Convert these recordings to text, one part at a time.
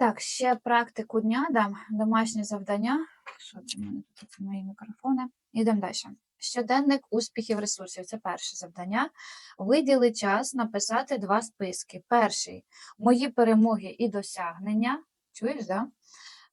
Так, ще практику дня дам, домашнє завдання. Що це мене тут це мої мікрофони? Ідемо далі. Щоденник успіхів ресурсів це перше завдання. Виділи час написати два списки. Перший мої перемоги і досягнення. Чуєш, да?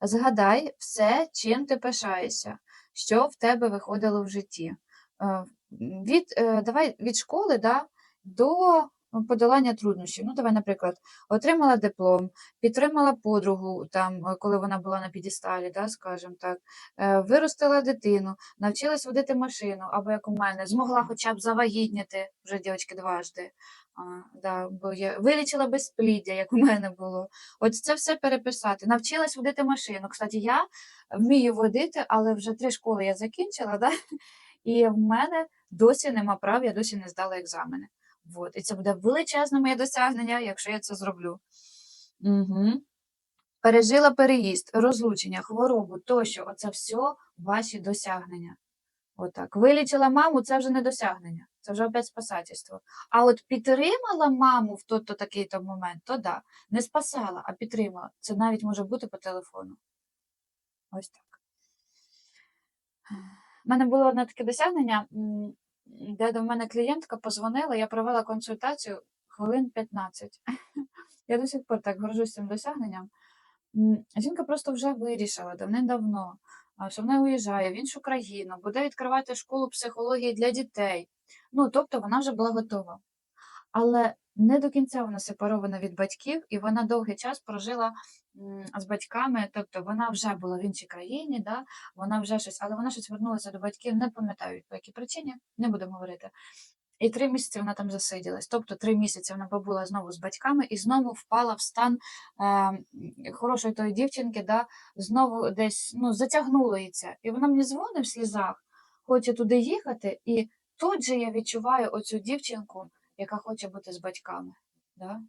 Згадай все, чим ти пишаєшся, що в тебе виходило в житті. Е, Від, е, давай від школи да, до подолання труднощів. Ну, давай, наприклад, отримала диплом, підтримала подругу, там, е, коли вона була на підісталі, да, скажімо так, е, виростила дитину, навчилась водити машину, або як у мене, змогла хоча б завагітніти вже дівчатки дважди. А, да, бо я вилічила безпліддя, як у мене було. От це все переписати. Навчилась водити машину. Кстати, я вмію водити, але вже три школи я закінчила, да? і в мене досі нема прав, я досі не здала екзамени. Вот. І це буде величезне моє досягнення, якщо я це зроблю. Угу. Пережила переїзд, розлучення, хворобу тощо. Оце все ваші досягнення. Отак. Вилічила маму, це вже не досягнення, це вже опять спасательство. А от підтримала маму в той-то такий-то момент, то да. Не спасала, а підтримала. Це навіть може бути по телефону. Ось так. У мене було одне таке досягнення, де до мене клієнтка позвонила, я провела консультацію хвилин 15. Я до сих пор так горжусь цим досягненням. Жінка просто вже вирішила давним-давно, що вона уїжджає в іншу країну, буде відкривати школу психології для дітей. Ну, тобто вона вже була готова. Але не до кінця вона сепарована від батьків, і вона довгий час прожила з батьками, тобто вона вже була в іншій країні, да, вона вже щось, але вона щось вернулася до батьків, не пам'ятаю, по якій причині, не будемо говорити. І три місяці вона там засиділась. Тобто три місяці вона побула знову з батьками і знову впала в стан е, хорошої тої дівчинки, да, знову десь ну, затягнуло її це. І вона мені дзвонить в слізах, хоче туди їхати, і тут же я відчуваю оцю дівчинку, яка хоче бути з батьками, да?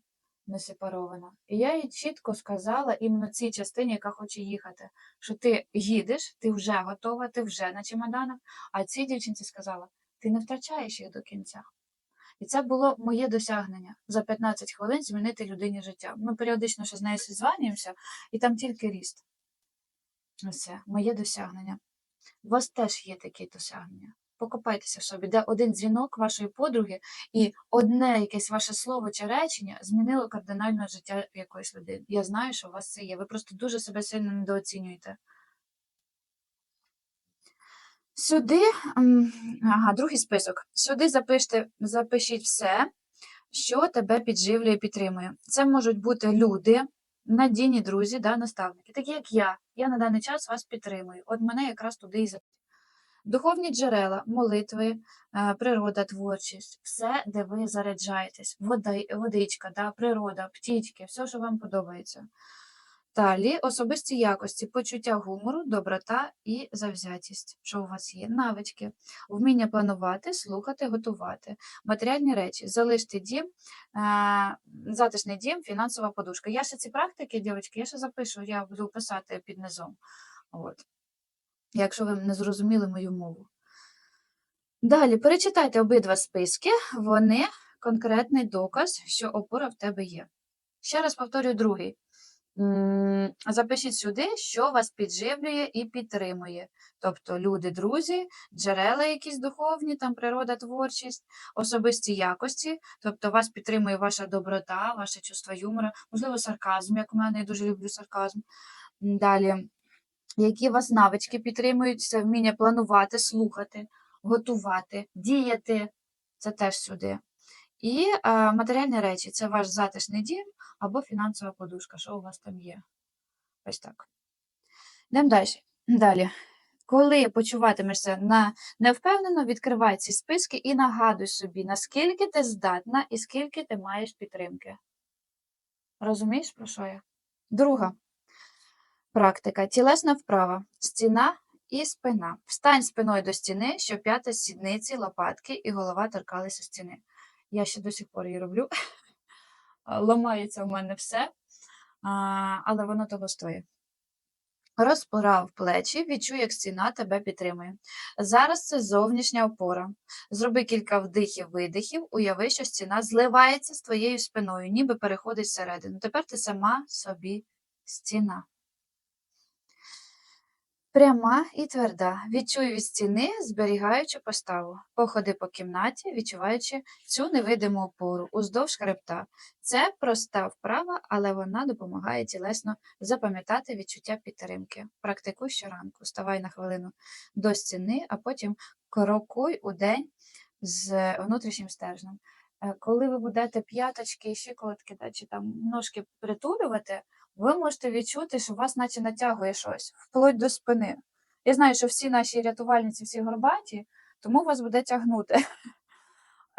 Не сепарована. І я їй чітко сказала іменно цій частині, яка хоче їхати, що ти їдеш, ти вже готова, ти вже на чемоданах, а цій дівчинці сказала, ти не втрачаєш їх до кінця. І це було моє досягнення за 15 хвилин змінити людині життя. Ми періодично ще з нею зізванюємося, і там тільки ріст. Це моє досягнення. У вас теж є такі досягнення. Покопайтеся в собі, де один дзвінок вашої подруги і одне якесь ваше слово чи речення змінило кардинально життя якоїсь людини. Я знаю, що у вас це є. Ви просто дуже себе сильно недооцінюєте. Сюди, ага, другий список. Сюди запиште, запишіть все, що тебе підживлює і підтримує. Це можуть бути люди, надійні друзі, да, наставники, такі як я. Я на даний час вас підтримую. От мене якраз туди і запишіть. Духовні джерела, молитви, е, природа, творчість, все, де ви заряджаєтесь, водичка, да, природа, птічки, все, що вам подобається. Далі особисті якості, почуття гумору, доброта і завзятість. Що у вас є? Навички, вміння планувати, слухати, готувати, матеріальні речі, залишити дім, е, затишний дім, фінансова подушка. Я ще ці практики, дівчатки, я ще запишу, я буду писати під низом. От. Якщо ви не зрозуміли мою мову. Далі перечитайте обидва списки, вони конкретний доказ, що опора в тебе є. Ще раз повторюю другий. Запишіть сюди, що вас підживлює і підтримує. Тобто люди, друзі, джерела якісь духовні, там природа, творчість, особисті якості, тобто вас підтримує ваша доброта, ваше чувство юмора, можливо, сарказм, як у мене, я дуже люблю сарказм. Далі, які вас навички підтримують, це вміння планувати, слухати, готувати, діяти, це теж сюди. І е, матеріальні речі це ваш затишний дім або фінансова подушка, що у вас там є. Ось так. Йдемо далі. Далі. Коли почуватимешся на невпевнено, відкривай ці списки і нагадуй собі, наскільки ти здатна і скільки ти маєш підтримки. Розумієш, про що я? Друга практика. Тілесна вправа. Стіна і спина. Встань спиною до стіни, щоб п'ята сідниці, лопатки і голова торкалися стіни. Я ще до сих пор її роблю. Ламається в мене все, але воно того стоїть. Розправ плечі, відчуй, як стіна тебе підтримує. Зараз це зовнішня опора. Зроби кілька вдихів-видихів, уяви, що стіна зливається з твоєю спиною, ніби переходить всередину. Тепер ти сама собі стіна. Пряма і тверда. Відчуй від стіни, зберігаючи поставу. Походи по кімнаті, відчуваючи цю невидиму опору уздовж хребта. Це проста вправа, але вона допомагає тілесно запам'ятати відчуття підтримки. Практикуй щоранку, ставай на хвилину до стіни, а потім крокуй у день з внутрішнім стержнем. Е, Коли ви будете п'яточки щиколотки да, чи там ножки притулювати, ви можете відчути, що вас наче натягує щось, вплоть до спини. Я знаю, що всі наші рятувальниці, всі горбаті, тому вас буде тягнути.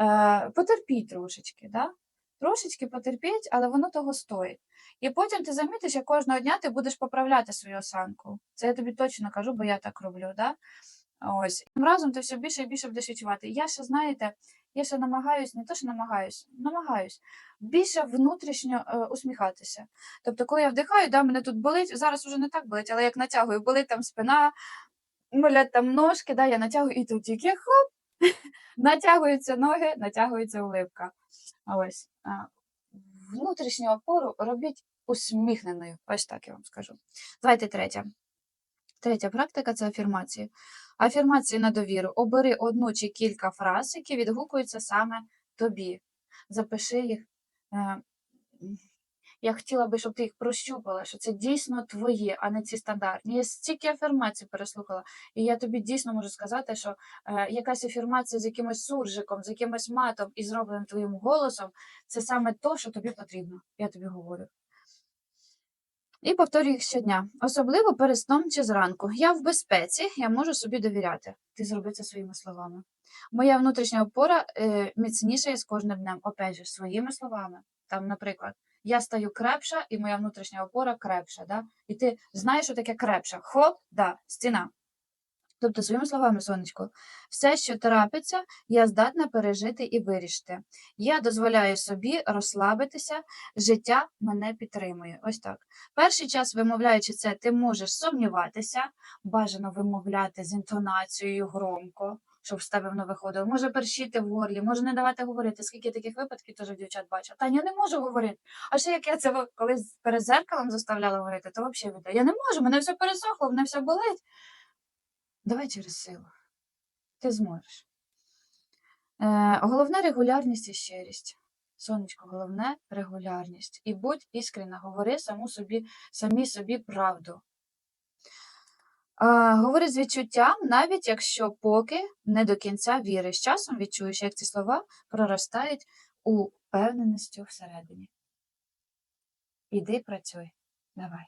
Е, Потерпіть трошечки, да? трошечки потерпіть, але воно того стоїть. І потім ти замітиш, як кожного дня ти будеш поправляти свою осанку. Це я тобі точно кажу, бо я так роблю. Да? Ось. Тим разом ти все більше і більше будеш відчувати. Я ще, знаєте, я ще намагаюсь, не то, що намагаюсь, намагаюсь більше внутрішньо е, усміхатися. Тобто, коли я вдихаю, да, мене тут болить, зараз вже не так болить, але як натягую, болить там спина, болять там ножки, да, я натягую і тут тільки хоп, натягуються ноги, натягується улипка. Ось. Внутрішню опору робіть усміхненою. Ось так я вам скажу. Давайте третя. Третя практика це афірмації. Афірмації на довіру. Обери одну чи кілька фраз, які відгукуються саме тобі. Запиши їх. Е, Я хотіла би, щоб ти їх прощупала, що це дійсно твоє, а не ці стандартні. Я стільки афірмацій переслухала, і я тобі дійсно можу сказати, що е, якась афірмація з якимось суржиком, з якимось матом і зробленим твоїм голосом, це саме то, що тобі потрібно. Я тобі говорю. І повторюю їх щодня, особливо перед сном чи зранку. Я в безпеці, я можу собі довіряти. Ти зроби це своїми словами. Моя внутрішня опора е, міцніша з кожним днем. Опять же, своїми словами. Там, наприклад, я стаю крепша, і моя внутрішня опора крепша. Да? І ти знаєш, що таке крепша. Хоп, да, стіна. Тобто, своїми словами, сонечко, все, що трапиться, я здатна пережити і вирішити. Я дозволяю собі розслабитися, життя мене підтримує. Ось так. Перший час, вимовляючи це, ти можеш сумніватися, бажано вимовляти з інтонацією громко, щоб з тебе воно виходило. Може першіти в горлі, може не давати говорити. Скільки таких випадків теж дівчат бачу. Таня, я не можу говорити. А ще як я це колись перед зеркалом заставляла говорити, то взагалі відео. Я не можу, мене все пересохло, мене все болить. Давай через силу. Ти зможеш. Е, головне регулярність і щирість. Сонечко, головне регулярність. І будь іскренна, говори саму собі, самі собі правду. А, говори з відчуттям, навіть якщо поки не до кінця віриш. Часом відчуєш, як ці слова проростають упевненістю всередині. Іди працюй. Давай.